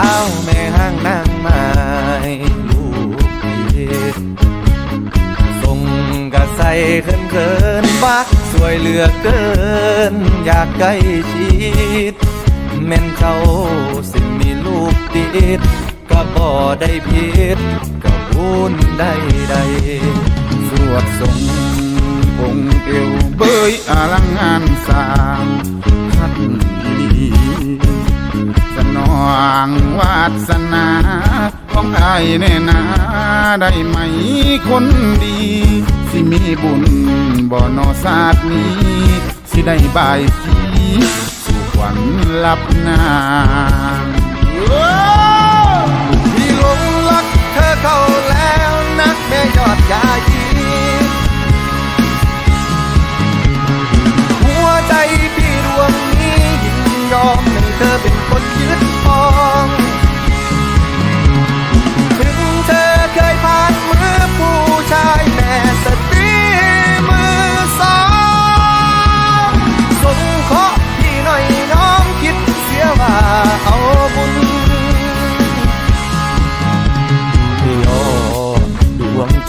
สาแม่ห้างนางไม้ลูกเีส่งกระใสเขินเขินฟ้าสวยเหลือเกิน อยากใกล้ชิดแม่นเขาสิมีลูกติดก็บ่ได้ผิดก็บุญได้ใดสวดส่งคงเกลียวเบยอลังงานสาม งวาสนาของไอ้ายแน่นาได้ไหมคนดี สิมีบุญบ่อนอศาสตร์นี้ สิได้บายสีสู่ขวัญลับนางพี่หลงรักเธอเข้าแล้วนักแม่ยอดยายีหัวใจพี่ดวงนี้ยินยอมให้เธอเป็น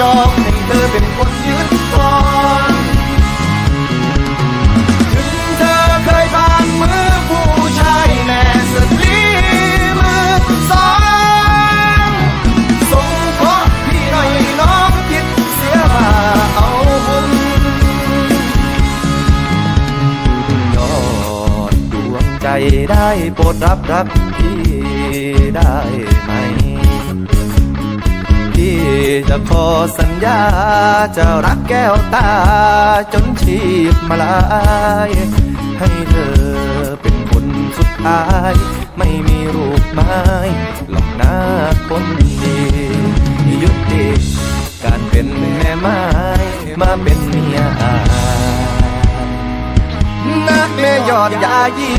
ยอมให้เธอเป็นคนยึดครองถึงเธอเคยผ่านมือผู้ชายแม่สตรีมือสองสงเคราะห์พี่หน่อยน้องคิดเสียว่าเอาบุญยอดดวงใจได้โปรดรับรักพี่ได้ไหม จะขอสัญญา จะรักแก้วตา จนชีพมาลาย ให้เธอเป็นคนสุดท้าย ไม่มีรูปไม้หลอกหน้าคนดียุติการเป็นแม่ไม้มาเป็นเมียอานักแม่ยอดยายี